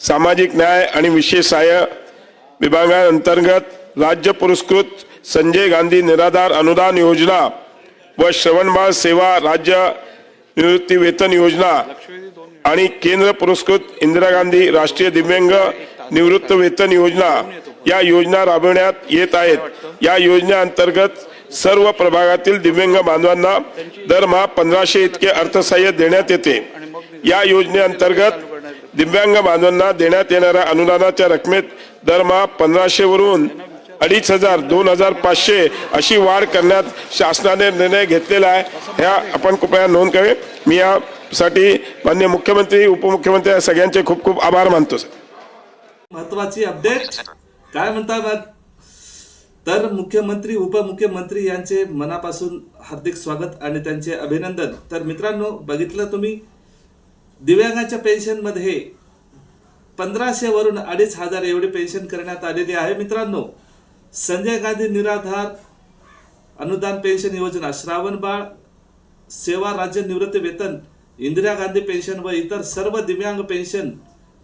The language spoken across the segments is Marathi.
सामाजिक न्याय आणि विशेष सहाय्य विभागांतर्गत राज्य पुरस्कृत संजय गांधी निराधार अनुदान योजना व श्रवणबाळ सेवा राज्य निवृत्ती वेतन योजना आणि केंद्र पुरस्कृत इंदिरा गांधी राष्ट्रीय दिव्यांग निवृत्त वेतन योजना या योजना राबविण्यात येत आहेत. या योजनेअंतर्गत सर्व प्रभागातील दिव्यांग बांधवांना दरमहा पंधराशे इतके अर्थसहाय्य देण्यात येते. या योजनेअंतर्गत दिव्यांग बांधवांना देण्यात येणाऱ्या अनुदानाच्या रकमेत दरमहा पंधराशे वरून अडीच हजार दोन हजार पाचशे अशी वाढ करण्यात शासनाने निर्णय घेतलेला आहे. ह्या आपण कृपया नोंद करावे मी यासाठी माननीय मुख्यमंत्री उपमुख्यमंत्री या सगळ्यांचे खूप खूप आभार मानतो सर. महत्वाची अपडेट काय म्हणता तर मुख्यमंत्री उपमुख्यमंत्री यांचे मनापासून हार्दिक स्वागत आणि त्यांचे अभिनंदन. तर मित्रांनो बघितलं तुम्ही दिव्यांगाच्या पेन्शनमध्ये पंधराशेवरून पंधराशे वरून अडीच हजार एवढी पेन्शन करण्यात आलेली आहे. मित्रांनो संजय गांधी निराधार अनुदान पेन्शन योजना श्रावण बाळ सेवा राज्य निवृत्ती वेतन इंदिरा गांधी पेन्शन व इतर सर्व दिव्यांग पेन्शन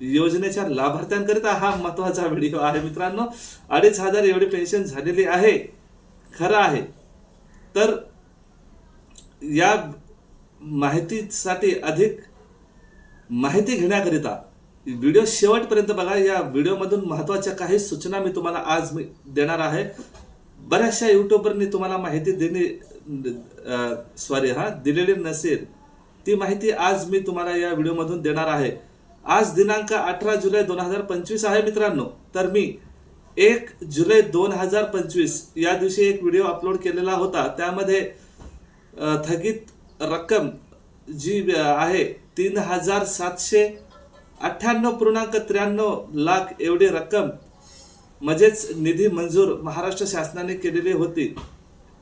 योजनेच्या लाभार्थ्यांकरिता हा महत्त्वाचा व्हिडिओ आहे. मित्रांनो अडीच हजार एवढी पेन्शन झालेली आहे. खरं आहे. तर या माहितीसाठी अधिक माहिती घेण्याकरिता व्हिडिओ शेवटपर्यंत बघा. या व्हिडिओमधून महत्त्वाच्या काही सूचना मी तुम्हाला आज मी देणार आहे. बऱ्याचशा युट्यूबरनी तुम्हाला माहिती देणे सॉरी हा दिलेली नसेल. ती माहिती आज मी तुम्हाला या व्हिडिओमधून देणार आहे. आज दिनांक अठरा जुलै दोन हजार पंचवीस आहे मित्रांनो. तर मी एक जुलै दोन हजार पंचवीस या दिवशी एक व्हिडिओ अपलोड केलेला होता. त्यामध्ये थकीत रक्कम जी आहे तीन हजार सातशे अठ्ठ्याण्णव पूर्णांक त्र्याण्णव लाख एवढी रक्कम म्हणजेच निधी मंजूर महाराष्ट्र शासनाने केलेली होती.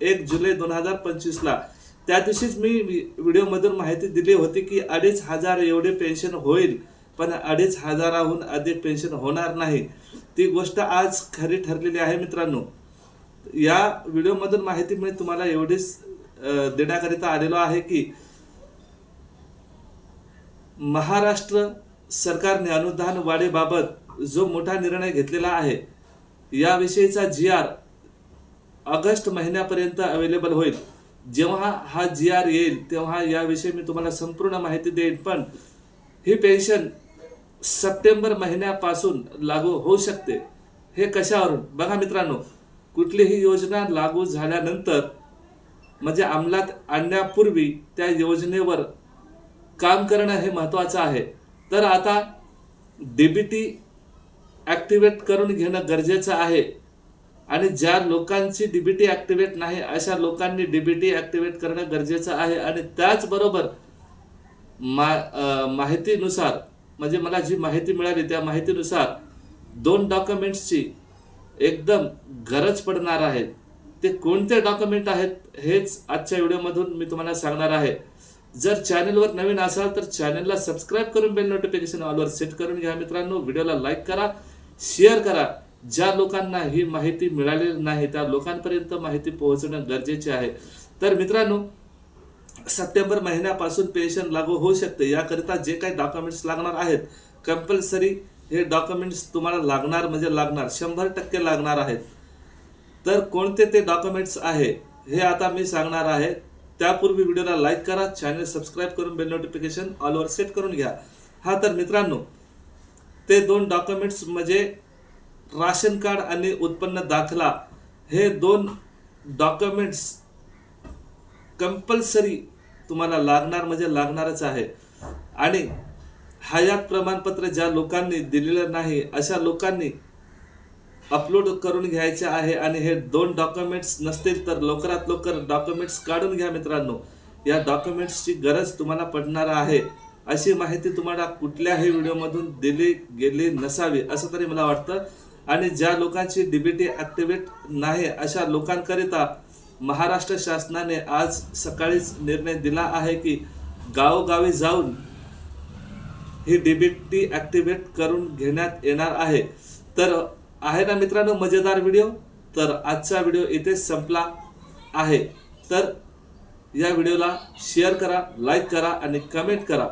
एक जुलै दोन हजार पंचवीसला. त्या दिवशीच मी व्हिडिओमधून माहिती दिली होती की अडीच हजार एवढे पेन्शन होईल पण अडीच हजाराहून अधिक पेन्शन होणार नाही. ती गोष्ट आज खरी ठरलेली आहे मित्रांनो. या व्हिडिओमधून माहिती मी तुम्हाला एवढीच देण्याकरिता आलेलो आहे की महाराष्ट्र सरकारने अनुदान वाढीबाबत जो मोठा निर्णय घेतलेला आहे याविषयीचा जी आर ऑगस्ट महिन्यापर्यंत अवेलेबल होईल. जेव्हा हा जी आर येईल तेव्हा याविषयी मी तुम्हाला संपूर्ण माहिती देईन पण ही पेन्शन सप्टेंबर महिन्यापासून लागू होऊ शकते. हे कशावरून? बघा मित्रांनो कुठलीही योजना लागू झाल्यानंतर म्हणजे अंमलात आणण्यापूर्वी त्या योजनेवर काम करणं हे महत्त्वाचं आहे. तर आता डीबीटी ॲक्टिवेट करून घेणं गरजेचं आहे. आणि ज्या लोकांची डीबीटी ॲक्टिवेट नाही अशा लोकांनी डीबीटी ॲक्टिवेट करणं गरजेचं आहे. आणि त्याचबरोबर मा माहितीनुसार म्हणजे मला जी माहिती मिळाली त्या माहितीनुसार दोन डॉक्युमेंट्सची एकदम गरज पडणार आहे. ते कोणते डॉक्युमेंट आहेत हेच आजच्या व्हिडिओमधून मी तुम्हाला सांगणार आहे. जर चॅनलवर नवीन असाल तर चॅनलला सबस्क्राईब करून बेल नोटिफिकेशन ऑलवर सेट करून घ्या मित्रांनो. व्हिडिओला लाईक करा शेअर करा. ज्या लोकांना ही माहिती मिळालेली नाही त्या लोकांपर्यंत माहिती पोहोचणं गरजेचे आहे. तर मित्रांनो सप्टेंबर महिन्यापासून पेन्शन लागू होऊ शकते. याकरिता जे काही डॉक्युमेंट्स लागणार आहेत कंपल्सरी हे डॉक्युमेंट्स तुम्हाला लागणार म्हणजे लागणार. शंभर टक्के लागणार आहेत. तर कोणते ते डॉक्युमेंट्स आहे हे आता मी सांगणार आहे. त्यापूर्वी व्हिडिओला लाईक करा चॅनल सबस्क्राईब करून बेल नोटिफिकेशन ऑलवर सेट करून घ्या. हा तर मित्रांनो ते दोन डॉक्युमेंट्स म्हणजे राशन कार्ड आणि उत्पन्न दाखला हे दोन डॉक्युमेंट्स कंपल्सरी तुम्हाला लागणार म्हणजे लागणारच आहे. आणि हयात प्रमाणपत्र ज्या लोकांनी दिलेलं नाही अशा लोकांनी अपलोड करून घ्यायचे आहे आणि हे दोन डॉक्युमेंट्स नसतील तर लवकरात लवकर डॉक्युमेंट्स काढून घ्या मित्रांनो. या डॉक्युमेंट्सची गरज तुम्हाला पडणार आहे. अशी माहिती तुम्हाला कुठल्याही व्हिडिओमधून दिली गेली नसावी असं तरी मला वाटतं. आणि ज्या लोकांची डीबीटी ॲक्टिवेट नाही अशा लोकांकरिता महाराष्ट्र शासनाने आज सकाळीच निर्णय दिला आहे की गावोगावी जाऊन ही डीबीटी ॲक्टिवेट करून घेण्यात येणार आहे. तर आहे ना मित्रांनो मजेदार व्हिडिओ? तर आजचा व्हिडिओ इथेच संपला आहे. तर या व्हिडिओला शेअर करा लाईक करा आणि कमेंट करा.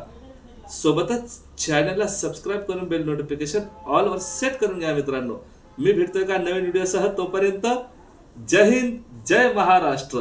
सोबतच चॅनलला सबस्क्राईब करून बेल नोटिफिकेशन ऑलवर सेट करून घ्या मित्रांनो. मी भेटतोय का नवीन व्हिडिओसह तोपर्यंत जय हिंद जय महाराष्ट्र.